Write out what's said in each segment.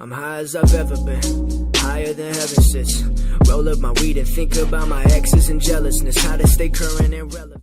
I'm high as I've ever been, higher than heaven sits. Roll up my weed and think about my exes and jealousness. How to stay current and relevant.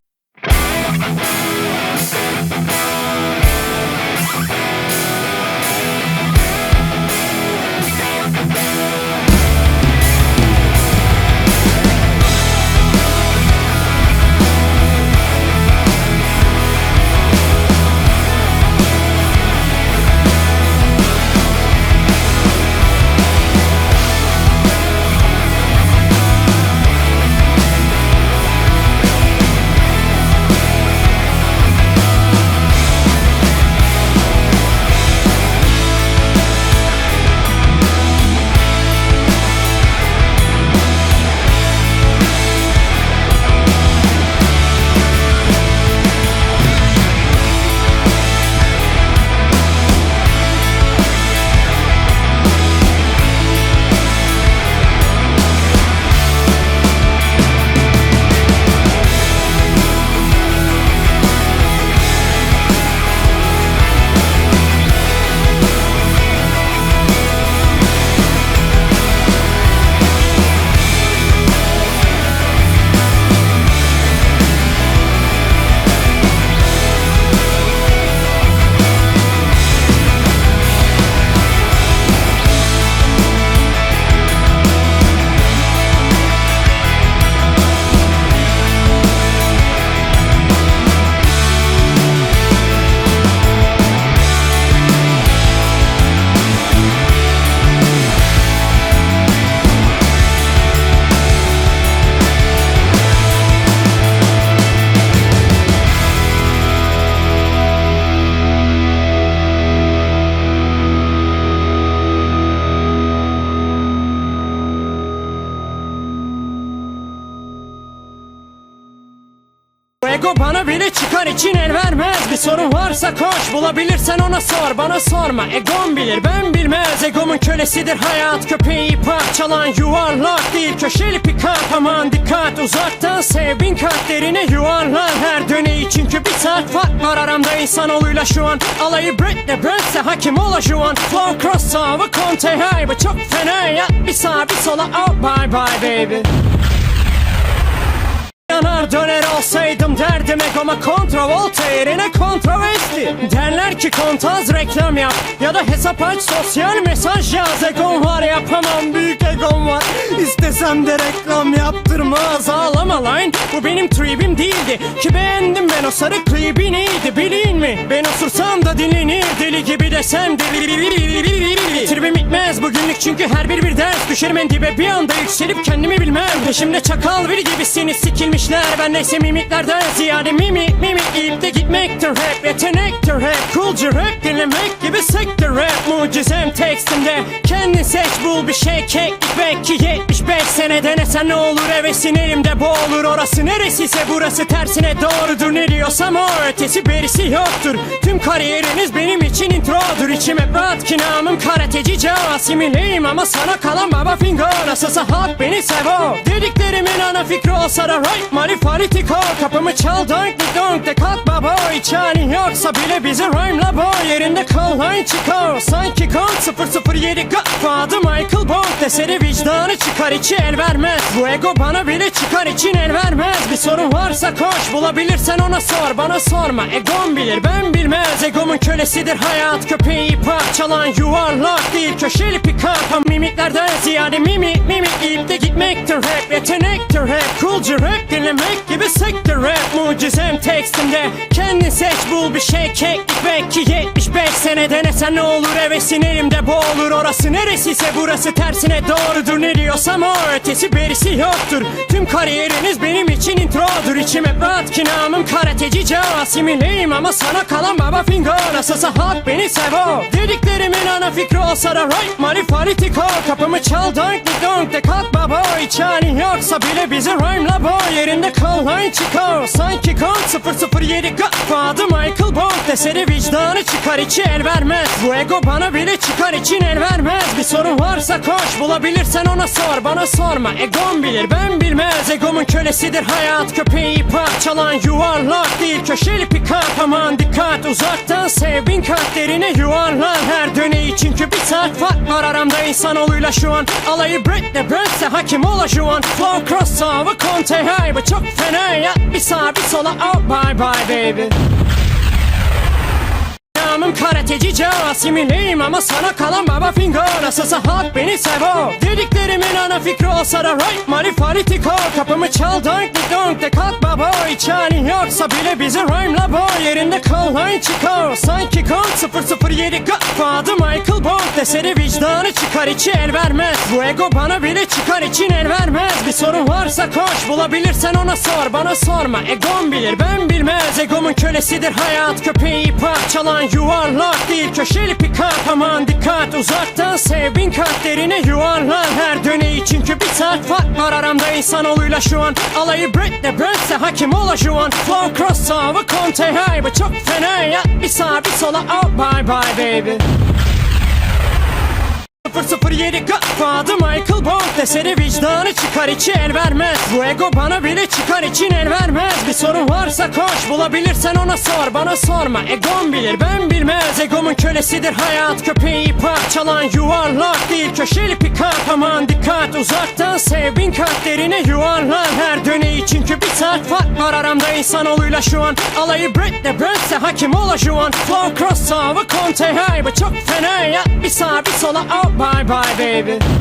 Ego bana bile çıkar için el vermez. Bir sorun varsa koş bulabilirsen ona sor. Bana sorma egom bilir ben bilmez. Egomun kölesidir hayat köpeği parçalan yuvarlak değil. Köşeli pikap aman dikkat. Uzaktan sev bin kat derine yuvarlar. Her döneyi çünkü bir saat fark var aramda. İnsanoğluyla şu an Alayı Britney Brent'se hakim ola şu an Flow cross sağ Conte hay bu çok fena. Ya Bir sağa bir sola oh bye bye baby Yanar döner olsaydım derdim egoma. Kontravolta yerine kontroversi Derler ki kontaz reklam yap ya da hesap aç sosyal mesaj yaz. Egom var yapamam büyük egom var. İstesem de reklam yaptırmaz. Ağlama lan Bu benim tribim değildi. Ki beğendim ben o sarı klibi neydi bilin mi? Ben osursam da dinlenir deli gibi desem de. Tribim bitmez bugünlük çünkü her bir bir ders Düşerim en dibe bir anda yükselip kendimi bilmem. Peşimde çakal biri gibisiniz sikilmişler Ben neyse mimiklerden ziyade mimi mimi İlk de gitmektir rap yetenektir rap. Coolca rap dinlemek gibi sektir rap. Mucizem tekstimde kendin seç bul bir şey. Keklik Belki 75 sene. Denesen ne olur hevesin elimde boğulur. Orası neresiyse burası tersine doğrudur. Ne diyorsam o ötesi berisi yoktur. Tüm kariyeriniz benim için introdur. İçim hep rahat ki namım karateci Joe Asimileyim ama sana kalan baba fingo Nasılsa halk beni sevo. Dediklerimin fikri da right money fanatiko Kapımı çal donk bir donk de kalk baba Hiç halin yoksa bile bizi rhyme'la boy. Yerinde kal line çıkar. Sanki kont 007 Godfather Michael Bond Deseri vicdanı çıkar içi el vermez. Bu ego bana bile çıkar için el vermez. Bir sorun varsa koş bulabilirsen ona sor. Bana sorma egom bilir ben bilmez. Egomun kölesidir hayat köpeği parçalan yuvarlak değil. Köşeli pikap mimiklerden ziyade mimi mimi Gitmektir rap yetenektir rap Coolca rap dinlemek gibi sektir rap Mucizem tekstimde kendin seç bul bir şey keklik Belki 75 sene denesen ne olur hevesin elimde boğulur Orası neresiyse burası tersine doğrudur Ne diyorsam o ötesi berisi yoktur Tüm kariyeriniz benim için introdur İçim hep rahat ki namım karateci Joe Asimileyim ama sana kalan baba fingo Nasılsa halk beni sevo Dediklerimin ana fikri olsa da right money fanatiko Kapımı çal donk donk de kalk baba Hiç halin yoksa bile bizi rhyme'la boy. Yerinde kal line çıkar Sanki kont 007 Godfather Michael Bond Deseri vicdanı çıkar içi el vermez. Bu ego bana bile çıkar için el vermez. Bir sorun varsa koş bulabilirsen ona sor. Bana sorma egom bilir ben bilmez. Egomun kölesidir hayat köpeği parçalan yuvarlak değil Köşeli pikap aman dikkat uzaktan sev bin kat derine yuvarlar Her döneyi çünkü bir saat fark var. Aramda insanoğluyla şu an Alayı Britney Brent'se hakim ola şu an? Flow crossover Conte hey bu çok fena ya. Bir sağa bir sola oh bye bye baby Namım karateci Joe Asimileyim ama sana kalan baba fingo Nasılsa halk beni sevo. Dediklerimin ana fikri olsa da right politico Kapımı çal donk di donk de kalk baba Hiç halin yoksa bile bizi rhyme'la boy. Yerinde kal line chico Sanki kon 007 Godfather Michael Bond Deseri vicdanı çıkar içi el vermez. Bu ego bana bile çıkar için el vermez. Bir sorun varsa koş bulabilirsen ona sor. Bana sorma egom bilir ben bilmez. Egomun kölesidir hayat köpeği parçalan yuvarlak değil köşeli pikap Aman dikkat uzaktan sev bin kat derine yuvarlan Her döneyi. Çünkü bir saat fark var aramda insanoğluyla şu an. Alayı Britney Brent'se hakim ola şu an Flow crossover Conte hey bu çok fena ya Bir sağa bir sola. Oh bye bye baby 007 Godfather Michael Bond Deseri vicdanı çıkar içi el vermez. Bu ego bana bile çıkar için el vermez. Bir sorun varsa koş bulabilirsen ona sor. Bana sorma egom bilir ben bilmez. Egomun kölesidir hayat köpeği parçalan yuvarlak değil köşeli pikap Aman dikkat uzaktan sev bin kat derine yuvarlan Her döneyi çünkü bir saat fark var aramda insanoğluyla şu an. Alayı Britney Brent'se hakim ola şu an Flow crossover Conte hey bu çok fena. Ya Bir sağa bir sola oh bye bye baby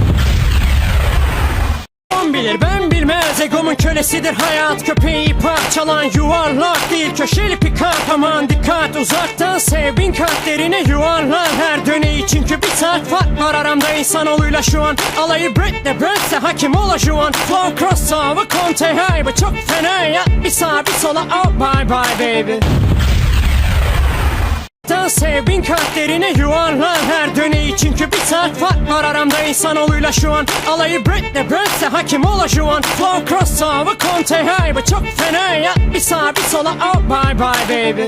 Egon bilir ben bilmez. Egomun kölesidir hayat. Köpeği parçalan yuvarlak değil. Köşeli pikap Aman dikkat uzaktan sev bin kat derine yuvarlan. Her döneyi çünkü bir saat fark var aramda. İnsanoğluyla şu an Alayı Britney Brent'se hakim ola şu an Flow crossover Conte hey bu çok fena. Ya Bir sağa bir sola. Oh bye bye baby Tan sev bin kat derine yuvarlan Her döneyi çünkü bir saat fark var aramda insanoğluyla şu an. Alayı Britney Brent'se hakim ola şu an Flow crossover Conte hey bu çok fena ya. Bir sağa bir sola oh bye bye baby